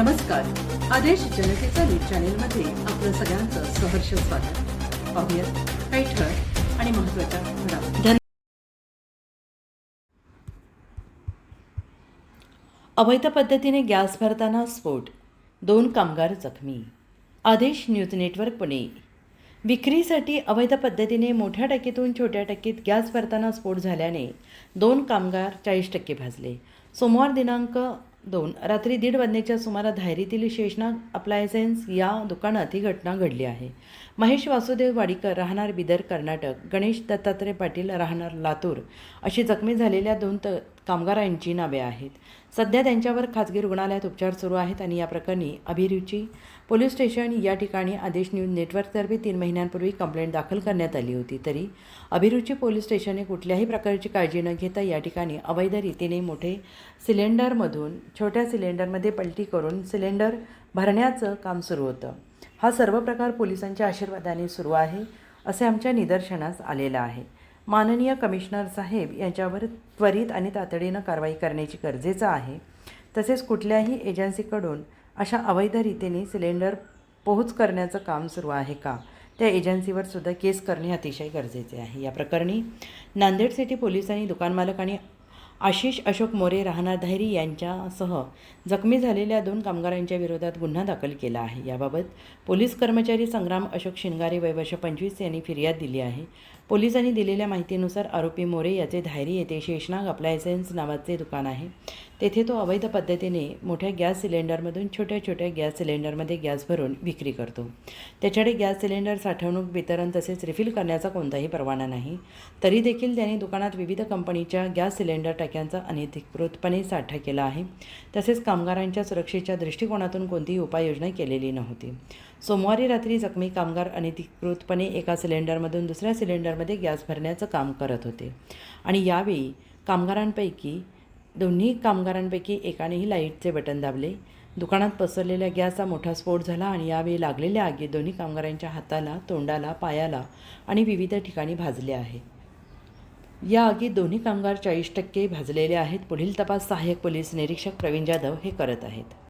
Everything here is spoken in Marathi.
नमस्कार. आदेश जनतेचा न्यूज चॅनेलमध्ये आपलं सगळ्यांचं सहर्ष स्वागत. पाहूयात काही ठळक आणि महत्त्वाच्या घडामोडी. अवैध पद्धतीने गॅस भरताना स्फोट. दोन कामगार जखमी. आदेश न्यूज नेटवर्क पुणे. विक्रीसाठी अवैध पद्धतीने मोठ्या टक्कीतून छोट्या टाकीत गॅस भरताना स्फोट झाल्याने दोन कामगार चाळीस टक्के भाजले. सोमवार दिनांक दोन. रात्री दीड वाजण्याच्या सुमारास धायरीतील शेषनाग अप्लायसेन्स या दुकानात ही घटना घडली आहे. महेश वासुदेव वाडीकर राहणार बिदर कर्नाटक. गणेश दत्तात्रय पाटील राहणार लातूर. अशी जखमी झालेल्या दोन त कामगारांची नावे आहेत. सध्या त्यांच्यावर खाजगी रुग्णालयात उपचार सुरू आहेत आणि या प्रकरणी अभिरुची पोलीस स्टेशन या ठिकाणी आदेश न्यूज नेटवर्कतर्फे तीन महिन्यांपूर्वी कंप्लेंट दाखल करण्यात आली होती. तरी अभिरुची पोलीस स्टेशनने कुठल्याही प्रकारची काळजी न घेता या ठिकाणी अवैध रीतीने मोठे सिलेंडरमधून छोट्या सिलेंडरमध्ये पलटी करून सिलेंडर भरण्याचं काम सुरू होतं. हा सर्व प्रकार पोलिसांच्या आशीर्वादाने सुरू आहे असे आमच्या निदर्शनास आलेलं आहे. माननीय कमिशनर साहेब यांच्यावर त्वरित आणि तातडीनं कारवाई करण्याची गरजेचं आहे. तसेच कुठल्याही एजन्सीकडून अशा अवैध रीतीने सिलेंडर पोहोच करण्याचं काम सुरू आहे का? त्या एजन्सीवर सुद्धा केस करणे अतिशय गरजेचे आहे. या प्रकरणी नांदेड सिटी पोलिसांनी दुकानमालक आणि आशिष अशोक मोरे राहणार धायरी यांच्यासह जखमी झालेल्या दोन कामगारांच्या विरोधात गुन्हा दाखल केला आहे. याबाबत पोलीस कर्मचारी संग्राम अशोक शिंगारे वयवर्ष पंचवीस यांनी फिर्याद दिली आहे. पोलिसांनी दिलेल्या माहितीनुसार आरोपी मोरे याचे धायरी येथे शेषनाग अप्लायसेन्स नावाचे दुकान आहे. तेथे तो अवैध पद्धतीने मोठ्या गॅस सिलेंडरमधून छोट्या छोट्या गॅस सिलेंडरमध्ये गॅस भरून विक्री करतो. त्याच्याकडे गॅस सिलेंडर साठवणूक वितरण तसेच रिफिल करण्याचा कोणताही परवाना नाही. तरी देखील त्याने दुकानात विविध कंपनीच्या गॅस सिलेंडर टाक्यांचा अनधिकृतपणे साठा केला आहे. तसेच कामगारांच्या सुरक्षेच्या दृष्टिकोनातून कोणतीही उपाययोजना केलेली नव्हती. सोमवारी रात्री जखमी कामगार अनधिकृतपणे एका सिलेंडरमधून दुसऱ्या सिलेंडर सिलेंडरमध्ये गॅस भरण्याचं काम करत होते. आणि यावेळी कामगारांपैकी दोन्ही कामगारांपैकी एकानेही लाईटचे बटन दाबले. दुकानात पसरलेल्या गॅसचा मोठा स्फोट झाला आणि यावेळी लागलेल्या आगीत दोन्ही कामगारांच्या हाताला तोंडाला पायाला आणि विविध ठिकाणी भाजले आहे. या आगीत दोन्ही कामगार चाळीस टक्के भाजलेले आहेत. पुढील तपास सहाय्यक पोलीस निरीक्षक प्रवीण जाधव हे करत आहेत.